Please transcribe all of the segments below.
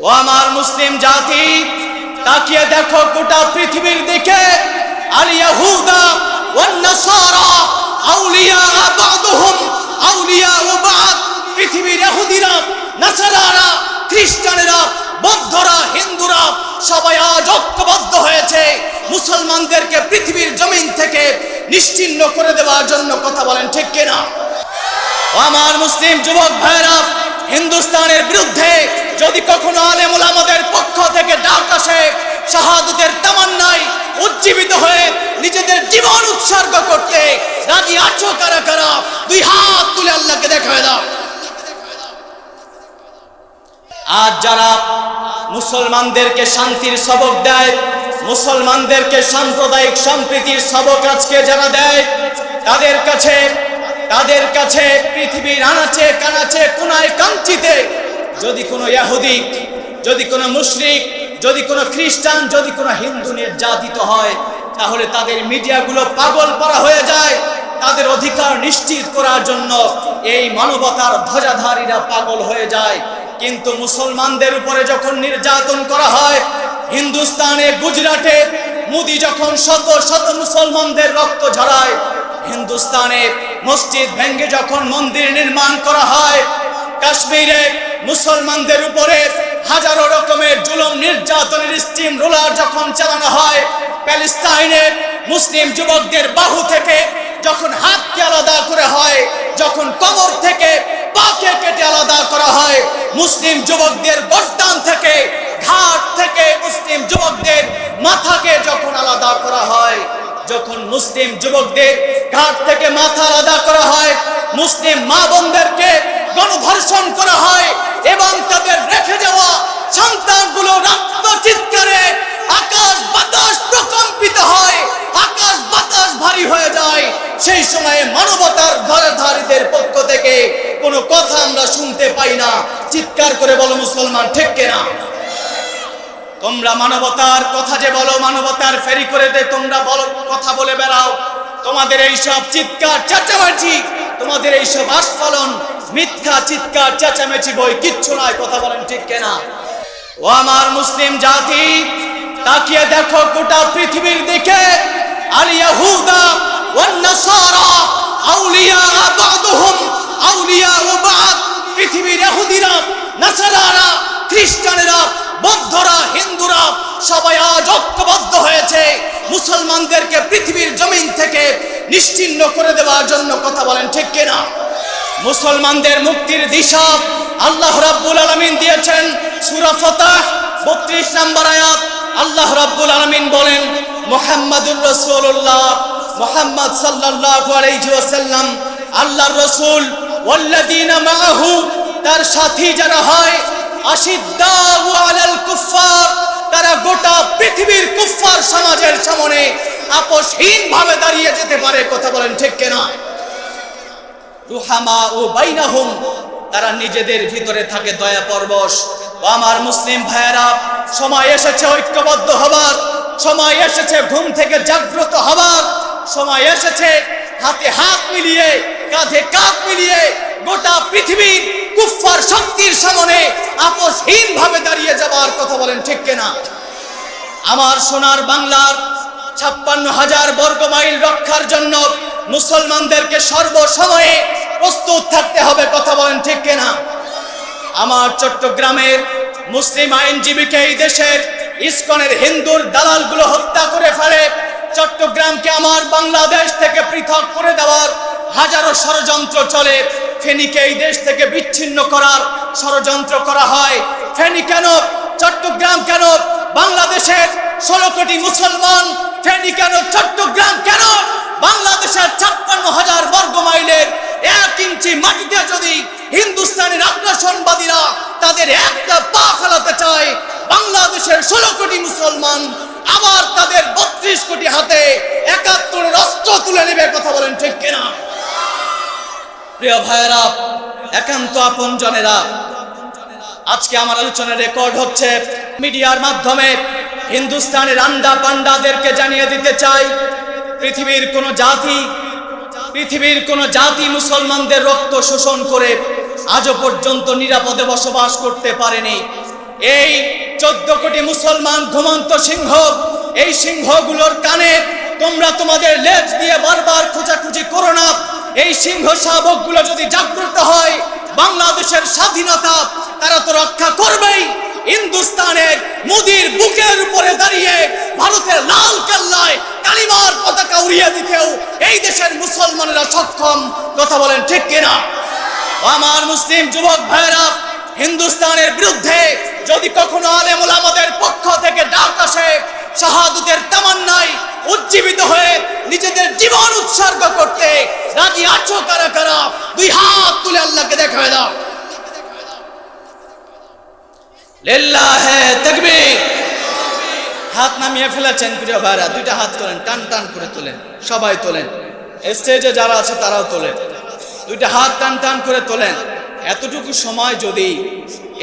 ও আমার মুসলিম জাতি, তাকিয়ে দেখো গোটা পৃথিবীর দিকে আল ইয়াহুদা ওয়ান নাসারা আউলিয়া বাদুহুম, আউলিয়া ও পৃথিবীর বৌদ্ধরা, হিন্দুরা, সবাই হয়েছে। মুসলমানদেরকে পৃথিবীর জমিন থেকে নিশ্চিহ্ন করে দেওয়ার জন্য কথা বলেন, ঠিক কিনা? আমার মুসলিম যুবক ভাইরা হিন্দুস্তানের বিরুদ্ধে যদি কখনো আলেমুল আমাদের পক্ষ থেকে ডাক আসে, শাহাদতের তামান্নায় উজ্জীবিত হয়ে নিজেদের জীবন উৎসর্গ করতে, রাজি আছো কারা কারা? দুই হাত তুলে আল্লাহকে দেখা দাও। আজ যারা মুসলমানদেরকে শান্তির সবক দেয়, মুসলমানদেরকে সাম্প্রদায়িক সম্প্রীতির সবক আজকে যারা দেয়, তাদের কাছে তাদের কাছে পৃথিবীর আনাচে কানাচে কোনায় কাঞ্চিতে যদি কোনো ইয়াহুদি, যদি কোনো মুশরিক, যদি কোনো খ্রিস্টান, যদি কোনো হিন্দু নির্যাতিত হয়, তাহলে তাদের মিডিয়াগুলো পাগল করা হয়ে যায়। তাদের অধিকার নিশ্চিত করার জন্য এই মানবতার ধ্বজাধারীরা পাগল হয়ে যায়। কিন্তু মুসলমানদের উপরে যখন নির্যাতন করা হয়, হিন্দুস্তানে, গুজরাটে, মোদি যখন শত শত মুসলমানদের রক্ত ঝরায়, হিন্দুস্তানে মসজিদ ভেঙ্গে যখন মন্দির নির্মাণ করা হয় কাশ্মীরে মুসলমানদের উপরে হাজারো রকমের জুলুম, নির্যাতনের স্টিম রোলার যখন চালানো হয় প্যালেস্তাইনে মুসলিম যুবকদের বাহু থেকে যখন হাতকে আলাদা করে হয়, যখন কবর থেকে পাকে কেটে আলাদা করা হয়, মুসলিম যুবকদের গর্দান থেকে, ঘাট থেকে মুসলিম যুবকদের মাথাকে যখন আলাদা করা হয়, যখন মুসলিম যুবকদের ঘাট থেকে মাথা আলাদা করা হয়, মুসলিম মা বোনদেরকে গণধর্ষণ করা হয় এবং তাদের রেখে যাওয়া সন্তানগুলো রক্ত চিৎকারে আকাশ বাতাস প্রকম্পিত হয়, আকাশ বাতাস ভারী হয়ে যায়। সেই সময়ে মানবতার ধরাধারীদের পক্ষ থেকে কোনো কথা আমরা শুনতে পাই না। চিৎকার করে বলো, মুসলমান, ঠিক কেনা? তোমরা মানবতার কথা যে বলো, মানবতার ফেরি করে দে, তোমরা বলো, কথা বলে বেড়াও। তোমাদের এইসব চিৎকার, চেঁচামেচি, তোমাদের এইসব আস্ফলন মিথ্যা, চিৎকার, চেঁচামেচি, বই, কিচ্ছু নয় কথা বলেন ঠিক কেনা? ও আমার মুসলিম জাতি, তাকিয়ে দেখো গোটা পৃথিবীর দিকে আল ইয়াহুদা ওয়ান নাসারা আউলিয়া বাদুহুম আউলিয়া ও বাদ। পৃথিবীর ইহুদিরা, নাসারারা, খ্রিস্টানেরা, বৌদ্ধরা, হিন্দুরা, সবাই আজ ঐক্যবদ্ধ হয়েছে। মুসলমানদেরকে পৃথিবীর জমিন থেকে নিশ্চিহ্ন করে দেওয়ার জন্য কথা বলেন ঠিক কিনা? মুসলমানদের মুক্তির দিশা আল্লাহ রাব্বুল আলামিন দিয়েছেন। সূরা ফাতাহ 32 নম্বর আয়াত। আল্লাহ রাব্বুল আলামিন বলেন, মুহাম্মাদুর রাসূলুল্লাহ মুহাম্মদ সাল্লাল্লাহু আলাইহি ওয়াসাল্লাম, আল্লাহর রাসূল, ওয়াল্লাযীনা তার সাথী যারা হয় আলাল কুফার তারা গোটা পৃথিবীর কুফার সমাজের সামনে আপোষহীন ভাবে দাঁড়িয়ে যেতে পারে। কথা বলেন ঠিক কিনা? ও তারা নিজেদের ভিতরে থাকে দয়া পরবশ। ও আমার মুসলিম ভাইয়েরা, সময় এসেছে ঐক্যবদ্ধ হবার, সময় এসেছে ঘুম থেকে জাগ্রত হবার, সময় এসেছে হাতে হাত মিলিয়ে, কাঁধে কাঁধ মিলিয়ে গোটা পৃথিবীর কুফফার শক্তির সামনে আপোষহীন ভাবে দাঁড়িয়ে যাবার কথা বলেন, ঠিক কিনা? আমার সোনার বাংলার ছাপ্পান্ন হাজার বর্গ মাইল রক্ষার জন্য মুসলমানদেরকে সর্বসময়ে প্রস্তুত থাকতে হবে, কথা বলেন ঠিক কিনা? আমার চট্টগ্রামের মুসলিম আইনজীবীকে এই দেশের ইসকনের হিন্দুর দালালগুলো হত্যা করে ফেলে, চট্টগ্রামকে আমার বাংলাদেশ থেকে পৃথক করে দেওয়ার হাজারো ষড়যন্ত্র চলে। ফেনীকে এই দেশ থেকে বিচ্ছিন্ন করার ষড়যন্ত্র করা হয়। ফেনী কেন? চট্টগ্রাম কেন? বাংলাদেশের ষোলো কোটি মুসলমান। ফেনী কেন? চট্টগ্রাম কেন? বাংলাদেশের ছাপ্পান্ন হাজার এক মাটিতে যদি হিন্দুস্তানের আগ্রাসনবাদীরা তাদের একটা পা ফেলাতে চায়, বাংলাদেশের ষোলো কোটি মুসলমান আবার তাদের বত্রিশ কোটি হাতে একাত্তরের অস্ত্র তুলে নেবে কথা বলেন ঠিক কিনা? প্রিয় ভাইয়েরা, একান্ত আপন জনেরা, আজকে আমার আলোচনা রেকর্ড হচ্ছে, মিডিয়ার মাধ্যমে হিন্দুস্তানের আন্ডা পান্ডাদেরকে জানিয়ে দিতে চাই, পৃথিবীর কোন জাতি পৃথিবীর কোন জাতি মুসলমানদের রক্ত শোষণ করে আজও পর্যন্ত নিরাপদে বসবাস করতে পারেনি। এই চোদ্দ কোটি মুসলমান ঘুমন্ত সিংহ, এই সিংহগুলোর কানে তোমরা তোমাদের লেজ দিয়ে বারবার খোঁজাখুঁজি করো না। এই সিংহ শাবকগুলো যদি জাগ্রত হয়, বাংলাদেশের স্বাধীনতা তারা তো রক্ষা করবেই। হিন্দুস্তানের মোদির বুকের উপরে দাঁড়িয়ে ভারতের লাল কেল্লায় কালিমার পতাকা উড়িয়ে দিতেও এই দেশের মুসলমানেরা সক্ষম। কথা বলেন ঠিক কিনা? আমার মুসলিম যুবক ভাইরা হিন্দুস্তানের বিরুদ্ধে যদি কখনো আলেমুল আমাদের পক্ষ থেকে ডাক আসে, শাহাদুতের তামান্নায় উজ্জীবিত হয়ে নিজেদের জীবন উৎসর্গ করতে রাজি আছো কারা কারা? দুই হাত তুলে আল্লাহকে দেখা দাও। হাত নামিয়ে ফেলেছেন প্রিয় ভাইরা, দুইটা হাত তোলেন, টান টান করে তোলেন, সবাই তোলেন। স্টেজে যারা আছে তারাও তোলেন। দুইটা হাত টান টান করে তোলেন। এতটুকু সময় যদি,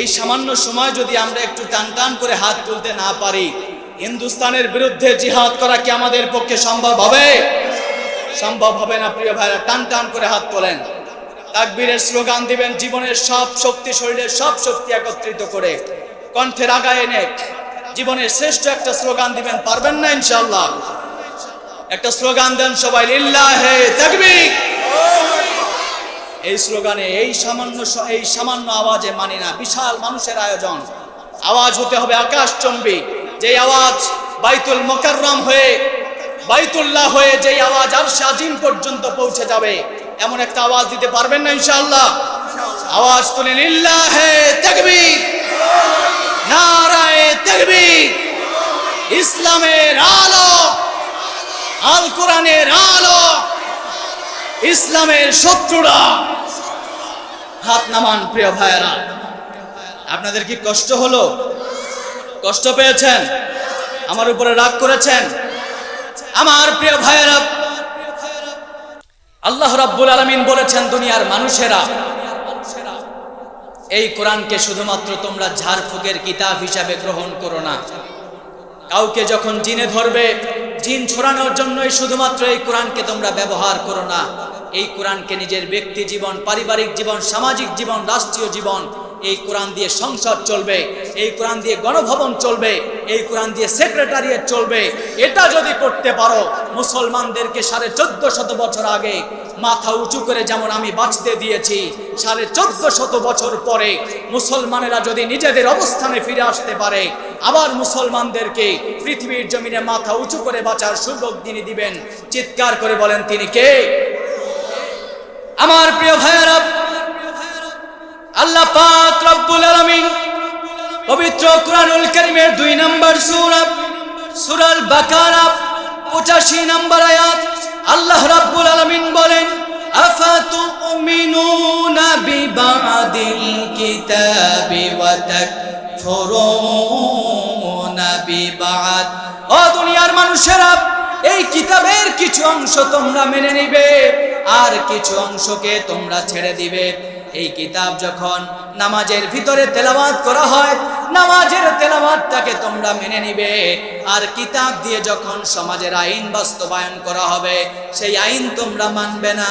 এই সামান্য সময় যদি আমরা একটু টান টান করে হাত তুলতে না পারি, হিন্দুস্তানের বিরুদ্ধে জিহাদ করা কি আমাদের পক্ষে সম্ভব হবে? সম্ভব হবে না, প্রিয় ভাইরা, টান টান করে হাত তোলেন। তাকবীরের স্লোগান দিবেন, জীবনের সব শক্তি, শরীরের সব শক্তি একত্রিত করে। কণ্ঠের আগায় এনে জীবনের শ্রেষ্ঠ একটা স্লোগান দিবেন, পারবেন না ইনশাআল্লাহ? একটা স্লোগান দেন সবাই, লিল্লাহে তাকবীর! এই স্লোগানে, এই সামান্য এই সামান্য আওয়াজে মানি না, বিশাল মানুষের আয়োজন। আওয়াজ হতে হবে আকাশ আকাশচম্বী যে আওয়াজ বাইতুল মোকাররম হয়ে, বাইতুল্লাহ হয়ে যে আওয়াজ আর আজিম পর্যন্ত পৌঁছে যাবে, এমন একটা আওয়াজ দিতে পারবেন না ইনশাআল্লাহ? আওয়াজ তুলে, লিল্লাহে তাকবীর! তাকবীর ইসলামের আলো আল কোরআনের আলো, ইসলামের শত্রুরা। হাত নামান, প্রিয় ভাইয়েরা। আপনাদের কি কষ্ট হলো? কষ্ট পেয়েছেন? আমার উপরে রাগ করেছেন? আমার প্রিয় ভাইয়েরা, আল্লাহ রাব্বুল আলামিন বলেছেন, দুনিয়ার মানুষেরা এই কোরআনকে শুধুমাত্র তোমরা ঝাড়ফুকের কিতাব হিসাবে গ্রহণ করো না। কাউকে যখন জিনে ধরবে, জিন ছড়ানোর জন্যই শুধুমাত্র এই কোরআনকে তোমরা ব্যবহার করো না। এই কোরআনকে নিজের ব্যক্তি জীবন, পারিবারিক জীবন, সামাজিক জীবন, রাষ্ট্রীয় জীবন, এই কোরআন দিয়ে সংসদ চলবে, এই কোরআন দিয়ে গণভবন চলবে, এই কোরআন দিয়ে সেক্রেটারিয়েট চলবে। এটা যদি করতে পারো, মুসলমানদেরকে সাড়ে চোদ্দ শত বছর আগে মাথা উঁচু করে যেমন আমি বাঁচতে দিয়েছি, সাড়ে চোদ্দ শত বছর পরে মুসলমানেরা যদি নিজেদের অবস্থানে ফিরে আসতে পারে, আবার মুসলমানদেরকে পৃথিবীর জমিনে মাথা উঁচু করে বাঁচার সুযোগ তিনি দিবেন। চিৎকার করে বলেন, তিনি কে? আমার প্রিয় ভাইয়েরা, আল্লাহ পবিত্র কুরআনুল কারীমের দুই নম্বর সূরা, সূরাল বাকারা 85 নম্বর আয়াত তাকফুরুনা বিবাদ ও দুনিয়ার মানুষেরা, এই কিতাবের কিছু অংশ তোমরা মেনে নিবে, আর কিছু অংশকে তোমরা ছেড়ে দিবে। এই কিতাব যখন নামাজের ভিতরে তেলাওয়াত করা হয়, নামাজের তেলাওয়াতটাকে তোমরা মেনে নিবে। আর কিতাব দিয়ে যখন সমাজের আইন বাস্তবায়ন করা হবে, সেই আইন তোমরা মানবে না।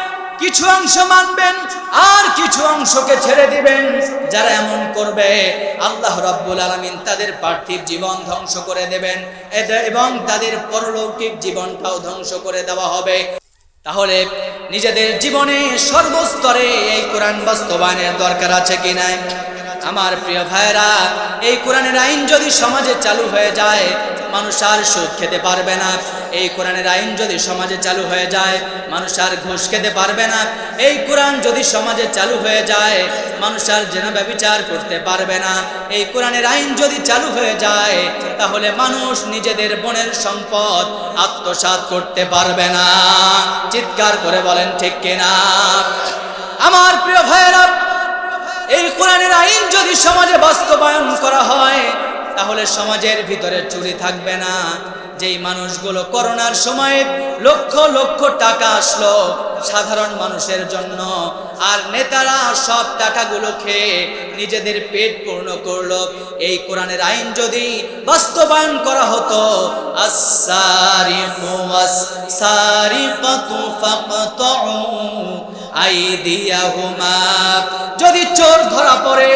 কিছু অংশ মানবেন, আর কিছু অংশকে ছেড়ে দিবেন। যারা এমন করবে, আল্লাহ রাব্বুল আলামিন তাদের পার্থিব জীবন ধ্বংস করে দেবেন। এবং তাদের পরলৌকিক জীবনটাও ধ্বংস করে দেওয়া হবে। তাহলে নিজেদের জীবনে সর্বস্তরে এই কোরআন বাস্তবায়নের দরকার আছে কি নাই? আমার প্রিয় ভাইরা এই কোরআনের আইন যদি সমাজে চালু হয়ে যায়, মানুষ আর সুদ খেতে পারবে না। এই কোরআনের আইন যদি সমাজে চালু হয়ে যায়, মানুষ আর ঘুষ খেতে পারবে না। এই কোরআন যদি সমাজে চালু হয়ে যায়, মানুষ আর জেনা ব্যবচার করতে পারবে না। এই কোরআনের আইন যদি চালু হয়ে যায়, তাহলে মানুষ নিজেদের বনের সম্পদ আত্মসাৎ করতে পারবে না। চিৎকার করে বলেন, ঠিক কিনা? আমার প্রিয় ভাইয়েরা, এই কোরআনের আইন যদি সমাজে বাস্তবায়ন করা হয়, তাহলে সমাজের ভিতরে চুরি থাকবে না। যেই মানুষগুলো করোনার সময় লক্ষ লক্ষ টাকা আসলো সাধারণ মানুষের জন্য, আর নেতারা সব টাকাগুলো খেয়ে নিজেদের পেট পূর্ণ করল। এই কোরআনের আইন যদি বাস্তবায়ন করা হতো ওয়াস-সারিকাতু ফাকতাউ যদি চোর ধরা পড়ে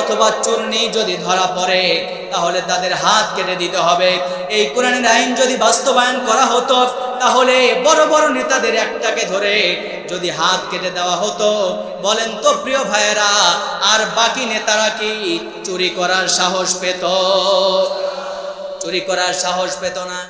অথবা চুরনি যদি ধরা পড়ে, তাহলে তাদের হাত কেটে দিতে হবে। এই কোরআনের আইন যদি বাস্তবায়ন করা হতো, তাহলে বড় বড় নেতাদের একটাকে ধরে যদি হাত কেটে দেওয়া হতো, বলেন তো প্রিয় ভাইয়েরা, আর বাকি নেতারা কি চুরি করার সাহস পেত? চুরি করার সাহস পেত না।